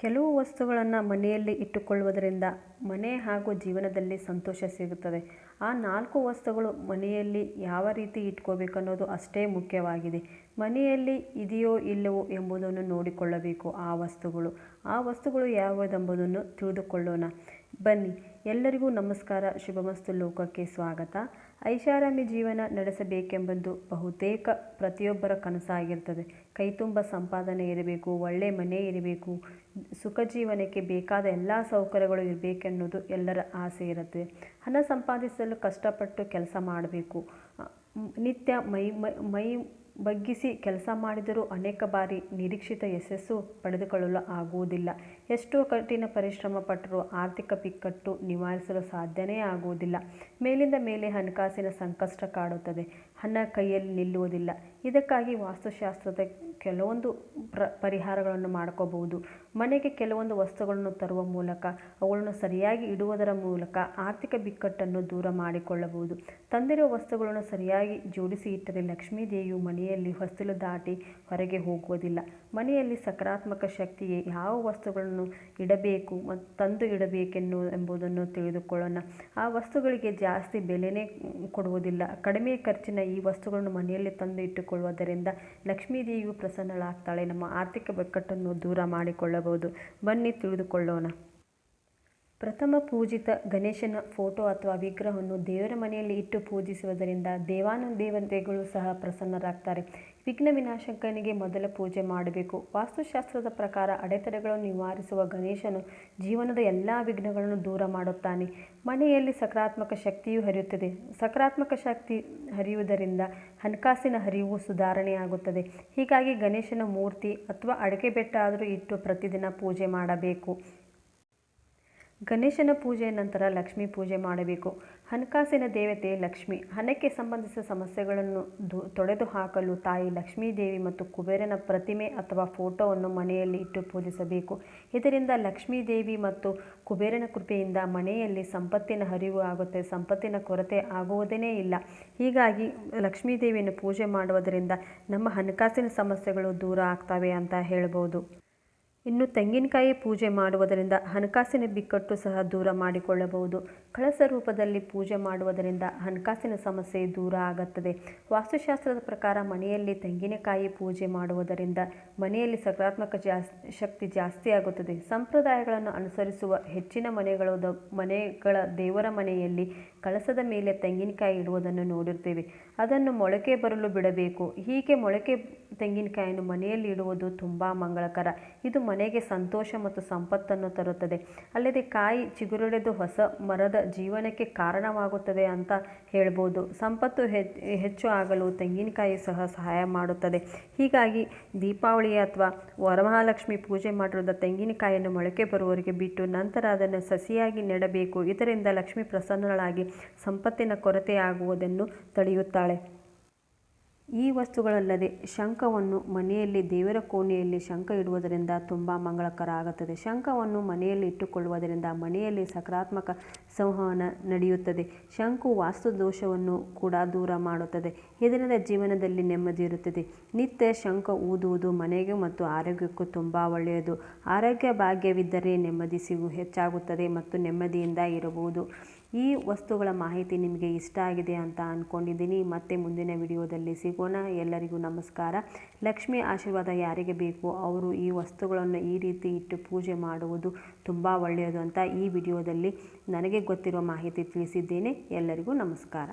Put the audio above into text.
ಕೆಲವು ವಸ್ತುಗಳನ್ನು ಮನೆಯಲ್ಲಿ ಇಟ್ಟುಕೊಳ್ಳುವುದರಿಂದ ಮನೆ ಹಾಗೂ ಜೀವನದಲ್ಲಿ ಸಂತೋಷ ಸಿಗುತ್ತದೆ. ಆ ನಾಲ್ಕು ವಸ್ತುಗಳು ಮನೆಯಲ್ಲಿ ಯಾವ ರೀತಿ ಇಟ್ಕೋಬೇಕು ಅನ್ನೋದು ಅಷ್ಟೇ ಮುಖ್ಯವಾಗಿದೆ. ಮನೆಯಲ್ಲಿ ಇದೆಯೋ ಇಲ್ಲವೋ ಎಂಬುದನ್ನು ನೋಡಿಕೊಳ್ಳಬೇಕು ಆ ವಸ್ತುಗಳು. ಆ ವಸ್ತುಗಳು ಯಾವುದೆಂಬುದನ್ನು ತಿಳಿದುಕೊಳ್ಳೋಣ. ಬನ್ನಿ, ಎಲ್ಲರಿಗೂ ನಮಸ್ಕಾರ. ಶುಭಮಸ್ತು. ಲೋಕಕ್ಕೆ ಸ್ವಾಗತ. ಐಷಾರಾಮಿ ಜೀವನ ನಡೆಸಬೇಕೆಂಬುದು ಬಹುತೇಕ ಪ್ರತಿಯೊಬ್ಬರ ಕನಸಾಗಿರ್ತದೆ. ಕೈತುಂಬ ಸಂಪಾದನೆ ಇರಬೇಕು, ಒಳ್ಳೆ ಮನೆ ಇರಬೇಕು, ಸುಖ ಜೀವನಕ್ಕೆ ಬೇಕಾದ ಎಲ್ಲ ಸೌಕರ್ಯಗಳು ಇರಬೇಕೆನ್ನುವುದು ಎಲ್ಲರ ಆಸೆ ಇರುತ್ತೆ. ಹಣ ಸಂಪಾದಿಸಲು ಕಷ್ಟಪಟ್ಟು ಕೆಲಸ ಮಾಡಬೇಕು. ನಿತ್ಯ ಮೈ ಮೈ ಬಗ್ಗಿಸಿ ಕೆಲಸ ಮಾಡಿದರೂ ಅನೇಕ ಬಾರಿ ನಿರೀಕ್ಷಿತ ಯಶಸ್ಸು ಪಡೆದುಕೊಳ್ಳಲು ಆಗುವುದಿಲ್ಲ. ಎಷ್ಟೋ ಕಠಿಣ ಪರಿಶ್ರಮ ಪಟ್ಟರೂ ಆರ್ಥಿಕ ಬಿಕ್ಕಟ್ಟು ನಿವಾರಿಸಲು ಸಾಧ್ಯನೇ ಆಗುವುದಿಲ್ಲ. ಮೇಲಿಂದ ಮೇಲೆ ಹಣಕಾಸಿನ ಸಂಕಷ್ಟ ಕಾಡುತ್ತದೆ. ಹಣ ಕೈಯಲ್ಲಿ ನಿಲ್ಲುವುದಿಲ್ಲ. ಇದಕ್ಕಾಗಿ ವಾಸ್ತುಶಾಸ್ತ್ರದ ಕೆಲವೊಂದು ಪ್ರ, ಪರಿಹಾರಗಳನ್ನು ಮಾಡ್ಕೋಬಹುದು. ಮನೆಗೆ ಕೆಲವೊಂದು ವಸ್ತುಗಳನ್ನು ತರುವ ಮೂಲಕ, ಅವುಗಳನ್ನು ಸರಿಯಾಗಿ ಇಡುವುದರ ಮೂಲಕ ಆರ್ಥಿಕ ಬಿಕ್ಕಟ್ಟನ್ನು ದೂರ ಮಾಡಿಕೊಳ್ಳಬಹುದು. ತಂದಿರುವ ವಸ್ತುಗಳನ್ನು ಸರಿಯಾಗಿ ಜೋಡಿಸಿ ಇಟ್ಟರೆ ಲಕ್ಷ್ಮೀ ದೇವಿಯು ಮನೆಯಲ್ಲಿ ಹೊಸ್ತಿಲು ದಾಟಿ ಹೊರಗೆ ಹೋಗುವುದಿಲ್ಲ. ಮನೆಯಲ್ಲಿ ಸಕಾರಾತ್ಮಕ ಶಕ್ತಿಗೆ ಯಾವ ವಸ್ತುಗಳನ್ನು ಇಡಬೇಕು ಮತ್ತು ತಂದು ಇಡಬೇಕೆನ್ನು ಎಂಬುದನ್ನು ತಿಳಿದುಕೊಳ್ಳೋಣ. ಆ ವಸ್ತುಗಳಿಗೆ ಜಾಸ್ತಿ ಬೆಲೆನೇ ಕೊಡುವುದಿಲ್ಲ. ಕಡಿಮೆ ಖರ್ಚಿನ ಈ ವಸ್ತುಗಳನ್ನು ಮನೆಯಲ್ಲಿ ತಂದು ಇಟ್ಟುಕೊಳ್ಳುವುದರಿಂದ ಲಕ್ಷ್ಮೀದೇವಿಯು ಪ್ರಸನ್ನಳಾಗ್ತಾಳೆ. ನಮ್ಮ ಆರ್ಥಿಕ ಬಿಕ್ಕಟ್ಟನ್ನು ದೂರ ಮಾಡಿಕೊಳ್ಳಬಹುದು. ಬನ್ನಿ ತಿಳಿದುಕೊಳ್ಳೋಣ. ಪ್ರಥಮ ಪೂಜಿತ ಗಣೇಶನ ಫೋಟೋ ಅಥವಾ ವಿಗ್ರಹವನ್ನು ದೇವರ ಮನೆಯಲ್ಲಿ ಇಟ್ಟು ಪೂಜಿಸುವುದರಿಂದ ದೇವಾನುದೇವತೆಗಳು ಸಹ ಪ್ರಸನ್ನರಾಗ್ತಾರೆ. ವಿಘ್ನ ವಿನಾಶಕನಿಗೆ ಮೊದಲ ಪೂಜೆ ಮಾಡಬೇಕು. ವಾಸ್ತುಶಾಸ್ತ್ರದ ಪ್ರಕಾರ ಅಡೆತಡೆಗಳನ್ನು ನಿವಾರಿಸುವ ಗಣೇಶನು ಜೀವನದ ಎಲ್ಲ ವಿಘ್ನಗಳನ್ನು ದೂರ ಮಾಡುತ್ತಾನೆ. ಮನೆಯಲ್ಲಿ ಸಕಾರಾತ್ಮಕ ಶಕ್ತಿಯು ಹರಿಯುತ್ತದೆ. ಸಕಾರಾತ್ಮಕ ಶಕ್ತಿ ಹರಿಯುವುದರಿಂದ ಹಣಕಾಸಿನ ಹರಿವು ಸುಧಾರಣೆಯಾಗುತ್ತದೆ. ಹೀಗಾಗಿ ಗಣೇಶನ ಮೂರ್ತಿ ಅಥವಾ ಅಡಕೆ ಬೆಟ್ಟ ಆದರೂ ಇಟ್ಟು ಪ್ರತಿದಿನ ಪೂಜೆ ಮಾಡಬೇಕು. ಗಣೇಶನ ಪೂಜೆಯ ನಂತರ ಲಕ್ಷ್ಮೀ ಪೂಜೆ ಮಾಡಬೇಕು. ಹಣಕಾಸಿನ ದೇವತೆ ಲಕ್ಷ್ಮಿ. ಹಣಕ್ಕೆ ಸಂಬಂಧಿಸಿದ ಸಮಸ್ಯೆಗಳನ್ನು ತೊಡೆದು ಹಾಕಲು ತಾಯಿ ಲಕ್ಷ್ಮೀ ದೇವಿ ಮತ್ತು ಕುಬೇರನ ಪ್ರತಿಮೆ ಅಥವಾ ಫೋಟೋವನ್ನು ಮನೆಯಲ್ಲಿ ಇಟ್ಟು ಪೂಜಿಸಬೇಕು. ಇದರಿಂದ ಲಕ್ಷ್ಮೀ ದೇವಿ ಮತ್ತು ಕುಬೇರನ ಕೃಪೆಯಿಂದ ಮನೆಯಲ್ಲಿ ಸಂಪತ್ತಿನ ಹರಿವು ಆಗುತ್ತೆ, ಸಂಪತ್ತಿನ ಕೊರತೆ ಆಗುವುದೇ ಇಲ್ಲ. ಹೀಗಾಗಿ ಲಕ್ಷ್ಮೀ ದೇವಿಯನ್ನು ಪೂಜೆ ಮಾಡುವುದರಿಂದ ನಮ್ಮ ಹಣಕಾಸಿನ ಸಮಸ್ಯೆಗಳು ದೂರ ಆಗ್ತವೆ ಅಂತ ಹೇಳ್ಬೋದು. ಇನ್ನು ತೆಂಗಿನಕಾಯಿ ಪೂಜೆ ಮಾಡುವುದರಿಂದ ಹಣಕಾಸಿನ ಬಿಕ್ಕಟ್ಟು ಸಹ ದೂರ ಮಾಡಿಕೊಳ್ಳಬಹುದು. ಕಳಸ ರೂಪದಲ್ಲಿ ಪೂಜೆ ಮಾಡುವುದರಿಂದ ಹಣಕಾಸಿನ ಸಮಸ್ಯೆ ದೂರ ಆಗುತ್ತದೆ. ವಾಸ್ತುಶಾಸ್ತ್ರದ ಪ್ರಕಾರ ಮನೆಯಲ್ಲಿ ತೆಂಗಿನಕಾಯಿ ಪೂಜೆ ಮಾಡುವುದರಿಂದ ಮನೆಯಲ್ಲಿ ಸಕಾರಾತ್ಮಕ ಜಾಸ್, ಶಕ್ತಿ ಜಾಸ್ತಿ ಆಗುತ್ತದೆ. ಸಂಪ್ರದಾಯಗಳನ್ನು ಅನುಸರಿಸುವ ಹೆಚ್ಚಿನ ಮನೆಗಳು ದ, ಮನೆಗಳ ದೇವರ ಮನೆಯಲ್ಲಿ ಕಳಸದ ಮೇಲೆ ತೆಂಗಿನಕಾಯಿ ಇಡುವುದನ್ನು ನೋಡಿರ್ತೇವೆ ಅದನ್ನು ಮೊಳಕೆ ಬರಲು ಬಿಡಬೇಕು. ಹೀಗೆ ಮೊಳಕೆ ತೆಂಗಿನಕಾಯಿಯನ್ನು ಮನೆಯಲ್ಲಿ ಇಡುವುದು ತುಂಬ ಮಂಗಳಕರ. ಇದು ಮನೆಗೆ ಸಂತೋಷ ಮತ್ತು ಸಂಪತ್ತನ್ನು ತರುತ್ತದೆ. ಅಲ್ಲದೆ ಕಾಯಿ ಚಿಗುರೊಡೆದು ಹೊಸ ಮರದ ಜೀವನಕ್ಕೆ ಕಾರಣವಾಗುತ್ತದೆ ಅಂತ ಹೇಳ್ಬೋದು. ಸಂಪತ್ತು ಹೆಚ್ಚು ಆಗಲು ತೆಂಗಿನಕಾಯಿ ಸಹ ಸಹಾಯ ಮಾಡುತ್ತದೆ. ಹೀಗಾಗಿ ದೀಪಾವಳಿ ಅಥವಾ ವರಮಹಾಲಕ್ಷ್ಮಿ ಪೂಜೆ ಮಾಡಿರುವ ತೆಂಗಿನಕಾಯಿಯನ್ನು ಮೊಳಕೆ ಬರುವವರೆಗೆ ಬಿಟ್ಟು ನಂತರ ಅದನ್ನು ಸಸಿಯಾಗಿ ನೆಡಬೇಕು. ಇದರಿಂದ ಲಕ್ಷ್ಮಿ ಪ್ರಸನ್ನಳಾಗಿ ಸಂಪತ್ತಿನ ಕೊರತೆಯಾಗುವುದನ್ನು ತಡೆಯುತ್ತಾಳೆ. ಈ ವಸ್ತುಗಳಲ್ಲದೆ ಶಂಖವನ್ನು ಮನೆಯಲ್ಲಿ ದೇವರ ಕೋಣೆಯಲ್ಲಿ ಶಂಖ ಇಡುವುದರಿಂದ ತುಂಬ ಮಂಗಳಕರ ಆಗುತ್ತದೆ. ಶಂಖವನ್ನು ಮನೆಯಲ್ಲಿ ಇಟ್ಟುಕೊಳ್ಳುವುದರಿಂದ ಮನೆಯಲ್ಲಿ ಸಕಾರಾತ್ಮಕ ಸಂವಹನ ನಡೆಯುತ್ತದೆ. ಶಂಕು ವಾಸ್ತು ದೋಷವನ್ನು ಕೂಡ ದೂರ ಮಾಡುತ್ತದೆ. ಇದರಿಂದ ಜೀವನದಲ್ಲಿ ನೆಮ್ಮದಿ ಇರುತ್ತದೆ. ನಿತ್ಯ ಶಂಖ ಊದುವುದು ಮನೆಗೆ ಮತ್ತು ಆರೋಗ್ಯಕ್ಕೂ ತುಂಬ ಒಳ್ಳೆಯದು. ಆರೋಗ್ಯ ಭಾಗ್ಯವಿದ್ದರೆ ನೆಮ್ಮದಿ ಸಿಗು, ಹೆಚ್ಚಾಗುತ್ತದೆ ಮತ್ತು ನೆಮ್ಮದಿಯಿಂದ ಇರಬಹುದು. ಈ ವಸ್ತುಗಳ ಮಾಹಿತಿ ನಿಮಗೆ ಇಷ್ಟ ಆಗಿದೆ ಅಂತ ಅಂದ್ಕೊಂಡಿದ್ದೀನಿ ಮತ್ತೆ ಮುಂದಿನ ವಿಡಿಯೋದಲ್ಲಿ ಸಿಗೋಣ ಎಲ್ಲರಿಗೂ ನಮಸ್ಕಾರ. ಲಕ್ಷ್ಮಿ ಆಶೀರ್ವಾದ ಯಾರಿಗೆ ಬೇಕು? ಅವರು ಈ ವಸ್ತುಗಳನ್ನು ಈ ರೀತಿ ಇಟ್ಟು ಪೂಜೆ ಮಾಡುವುದು ತುಂಬ ಒಳ್ಳೆಯದು ಅಂತ ಈ ವಿಡಿಯೋದಲ್ಲಿ ನನಗೆ ಗೊತ್ತಿರುವ ಮಾಹಿತಿ ತಿಳಿಸಿದ್ದೇನೆ. ಎಲ್ಲರಿಗೂ ನಮಸ್ಕಾರ.